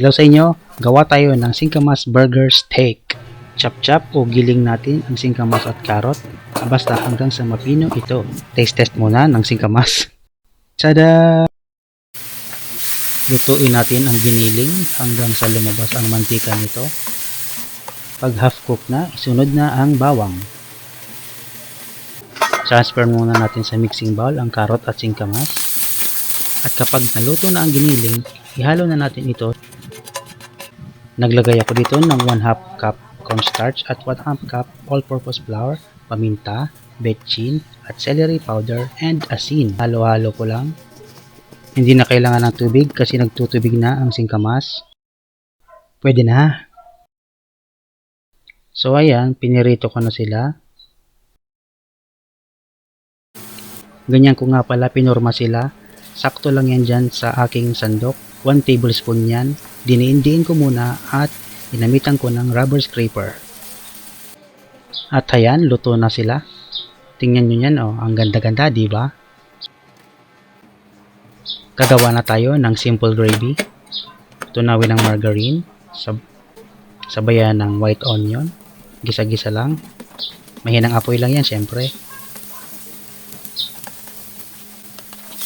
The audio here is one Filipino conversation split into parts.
Hello sa inyo, gawa tayo ng singkamas burger steak. Chop-chop o giling natin ang singkamas at carrot. Basta hanggang sa mapino ito. Taste test muna ng singkamas. Tada! Lutuin natin ang giniling hanggang sa lumabas ang mantika nito. Pag half cook na, isunod na ang bawang. Transfer muna natin sa mixing bowl ang carrot at singkamas. At kapag naluto na ang giniling, ihalo na natin ito. Naglagay ako dito ng 1 half cup cornstarch at 1 half cup all-purpose flour, paminta, betchin, at celery powder and asin. Halo-halo ko lang. Hindi na kailangan ng tubig kasi nagtutubig na ang singkamas. Pwede na. So ayan, pinirito ko na sila. Ganyan ko nga pala pinorma sila. Sakto lang yan dyan sa aking sandok. 1 tablespoon yan. Diniindiin ko muna at inamitan ko ng rubber scraper. At ayan, luto na sila. Tingnan nyo yan, oh. Ang ganda-ganda, di ba? Gagawa na tayo ng simple gravy. Tunawin ng margarine. Sab sabayan ng white onion. Gisa-gisa lang. Mahinang apoy lang yan, syempre.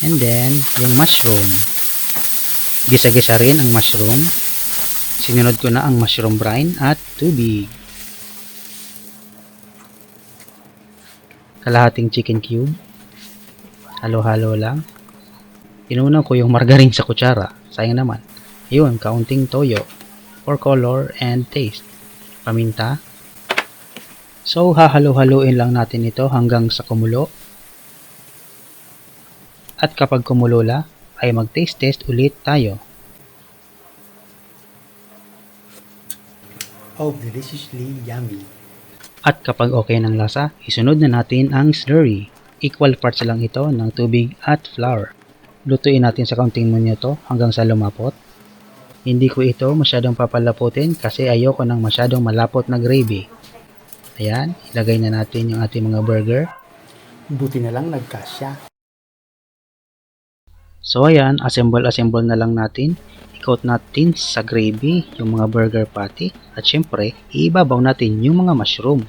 And then, yung mushroom. Gisa-gisa rin ang mushroom. Sinunod ko na ang mushroom brine at tubig. Kalahating chicken cube. Halo-halo lang. Inunan ko yung margarine sa kutsara. Sayang naman. Yun, kaunting toyo. For color and taste. Paminta. So, hahalo-haloin lang natin ito hanggang sa kumulo. At kapag kumulo na, ay mag-taste test ulit tayo. Oh, deliciously yummy. At kapag okay ng lasa, isunod na natin ang slurry. Equal parts lang ito ng tubig at flour. Lutuin natin sa kaunting munyo to hanggang sa lumapot. Hindi ko ito masyadong papalaputin kasi ayoko ng masyadong malapot na gravy. Ayan, ilagay na natin yung ating mga burger. Buti na lang nagkasya. So ayan, assemble-assemble na lang natin. Ikot natin sa gravy yung mga burger patty at syempre, ibabaw natin yung mga mushroom.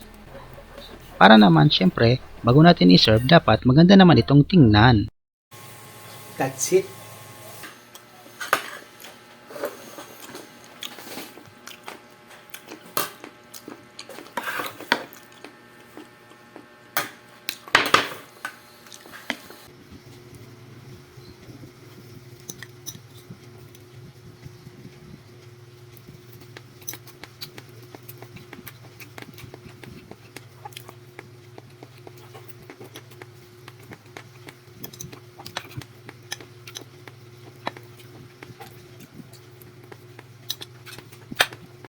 Para naman syempre, bago natin iserve, dapat maganda naman itong tingnan. That's it.